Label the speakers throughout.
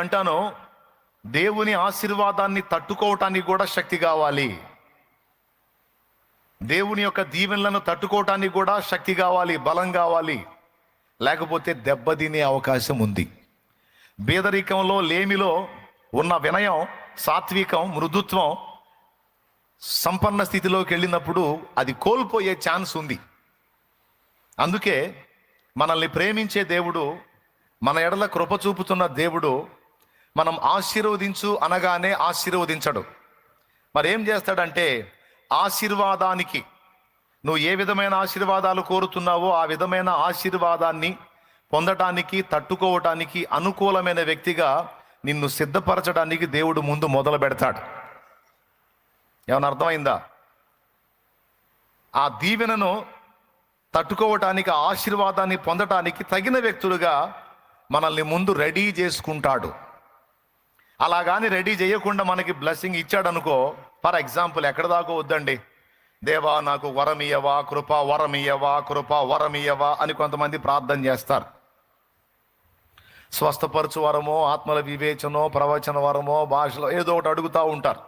Speaker 1: అంటాను దేవుని ఆశీర్వాదాన్ని తట్టుకోవటానికి కూడా శక్తి కావాలి. దేవుని యొక్క దీవెనలను తట్టుకోవటానికి కూడా శక్తి కావాలి బలం కావాలి. లేకపోతే దెబ్బతినే అవకాశం ఉంది. బేదరికంలో లేమిలో ఉన్న వినయం సాత్వికం మృదుత్వం సంపన్న స్థితిలోకి వెళ్ళినప్పుడు అది కోల్పోయే ఛాన్స్ ఉంది. అందుకే మనల్ని ప్రేమించే దేవుడు మన ఎడల కృప చూపుతున్న దేవుడు మనం ఆశీర్వదించు అనగానే ఆశీర్వదించడు. మరి ఏం చేస్తాడంటే ఆశీర్వాదానికి నువ్వు ఏ విధమైన ఆశీర్వాదాలు కోరుతున్నావో ఆ విధమైన ఆశీర్వాదాన్ని పొందటానికి తట్టుకోవటానికి అనుకూలమైన వ్యక్తిగా నిన్ను సిద్ధపరచడానికి దేవుడు ముందు మొదలు పెడతాడు. ఏమన్నా అర్థమైందా? ఆ దీవెనను తట్టుకోవటానికి ఆశీర్వాదాన్ని పొందటానికి తగిన వ్యక్తులుగా మనల్ని ముందు రెడీ చేసుకుంటాడు. అలాగాని రెడీ చేయకుండా మనకి బ్లెస్సింగ్ ఇచ్చాడనుకో ఫర్ ఎగ్జాంపుల్ ఎక్కడ దాకా వద్దండి? దేవా నాకు వరం ఇయ్యవా కృప వరం ఇయ్యవా కృప వరం ఇయ్యవా అని కొంతమంది ప్రార్థన చేస్తారు. స్వస్థపరచు వరమో ఆత్మల వివేచనో ప్రవచన వరమో భాషలో ఏదో ఒకటి అడుగుతూ ఉంటారు.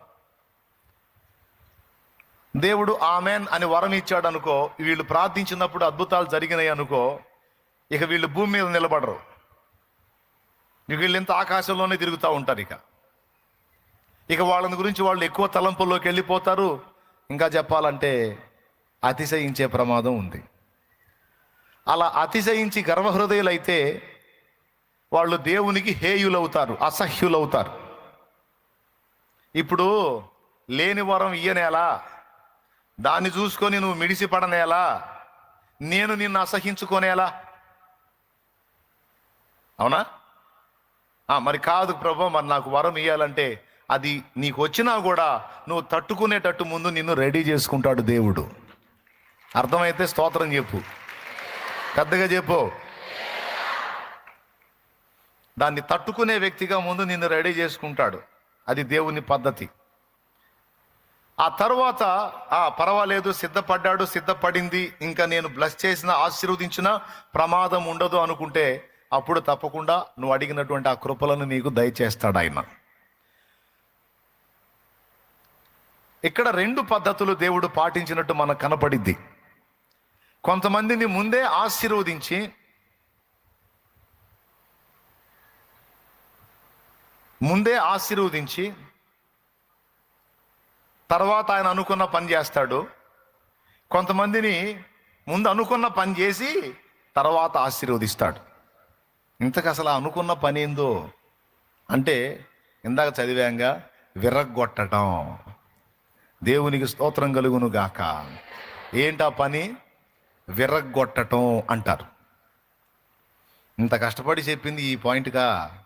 Speaker 1: దేవుడు ఆమెన్ అని వరం ఇచ్చాడు అనుకో వీళ్ళు ప్రార్థించినప్పుడు అద్భుతాలు జరిగినాయి అనుకో ఇక వీళ్ళు భూమి మీద నిలబడరు. ఇక వీళ్ళు ఆకాశంలోనే తిరుగుతూ ఉంటారు ఇక. ఇక వాళ్ళని గురించి వాళ్ళు ఎక్కువ తలంపుల్లోకి వెళ్ళిపోతారు. ఇంకా చెప్పాలంటే అతిశయించే ప్రమాదం ఉంది. అలా అతిశయించి గర్వహృదయులైతే వాళ్ళు దేవునికి హేయులవుతారు అసహ్యులవుతారు. ఇప్పుడు లేని వరం ఇయ్యనేలా? దాన్ని చూసుకొని నువ్వు మిడిసి పడనేలా? నేను నిన్ను అసహించుకోనేలా? అవునా? మరి కాదు ప్రభు మరి నాకు వరం ఇవ్వాలంటే అది నీకు వచ్చినా కూడా నువ్వు తట్టుకునేటట్టు ముందు నిన్ను రెడీ చేసుకుంటాడు దేవుడు. అర్థమైతే స్తోత్రం చెప్పు. పెద్దగా చెప్పు. దాన్ని తట్టుకునే వ్యక్తిగా ముందు నిన్ను రెడీ చేసుకుంటాడు. అది దేవుని పద్ధతి. ఆ తర్వాత ఆ పర్వాలేదు సిద్ధపడ్డాడు సిద్ధపడింది ఇంకా నేను బ్లస్ చేసిన ఆశీర్వదించిన ప్రమాదం ఉండదు అనుకుంటే అప్పుడు తప్పకుండా నువ్వు అడిగినటువంటి ఆ కృపలను నీకు దయచేస్తాడు ఆయన. ఇక్కడ రెండు పద్ధతులు దేవుడు పాటించినట్టు మనకు కనపడిద్ది. కొంతమందిని ముందే ఆశీర్వదించి ముందే ఆశీర్వదించి తర్వాత ఆయన అనుకున్న పని చేస్తాడు. కొంతమందిని ముందు అనుకున్న పని చేసి తర్వాత ఆశీర్వదిస్తాడు. ఇంతకు అసలు అనుకున్న పని ఏందో? అంటే ఇందాక చదివాంగా విరగ్గొట్టడం. దేవునికి స్తోత్రం కలుగును గాక. ఏంటా పని? విరగ్గొట్టడం అంటారు. ఇంత కష్టపడి చెప్పింది ఈ పాయింట్గా?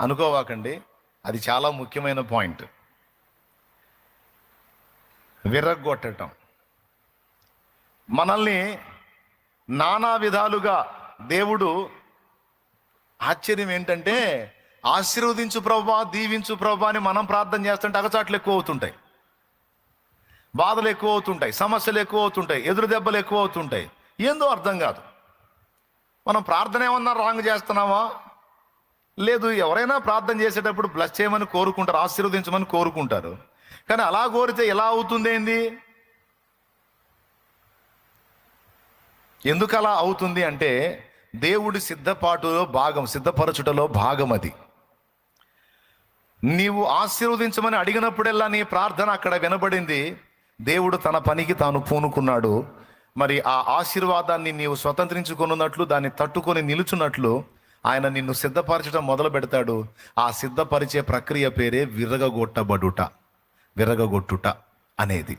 Speaker 1: అనుకోవాకండి అది చాలా ముఖ్యమైన పాయింట్. విరగ్గొట్టడం మనల్ని నానా విధాలుగా దేవుడు ఆశ్చర్యం ఏంటంటే ఆశీర్వదించు ప్రభా దీవించు ప్రభా అని మనం ప్రార్థన చేస్తుంటే అగచాట్లు ఎక్కువ అవుతుంటాయి. బాధలు ఎక్కువ అవుతుంటాయి సమస్యలు ఎక్కువ అవుతుంటాయి ఎదురు దెబ్బలు ఎక్కువ అవుతుంటాయి. ఏందో అర్థం కాదు. మనం ప్రార్థన ఏమన్నా రాంగ్ చేస్తున్నామా? లేదు ఎవరైనా ప్రార్థన చేసేటప్పుడు బ్లస్ చేయమని కోరుకుంటారు ఆశీర్వదించమని కోరుకుంటారు. కానీ అలా కోరితే ఎలా అవుతుంది ఏంది? ఎందుకు అలా అవుతుంది అంటే దేవుడి సిద్ధపాటులో భాగం సిద్ధపరచుటలో భాగం అది నీవు ఆశీర్వదించమని అడిగినప్పుడల్లా నీ ప్రార్థన అక్కడ వినబడింది. దేవుడు తన పనికి తాను పూనుకున్నాడు. మరి ఆ ఆశీర్వాదాన్ని నీవు స్వతంత్రించుకున్నట్లు దాన్ని తట్టుకొని నిలుచున్నట్లు ఆయన నిన్ను సిద్ధపరచడం మొదలు పెడతాడు ఆ సిద్ధపరిచే ప్రక్రియ పేరే విరగగొట్టబడుట విరగగొట్టుట అనేది.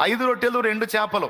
Speaker 1: ఐదు రొట్టెలు రెండు చేపలు.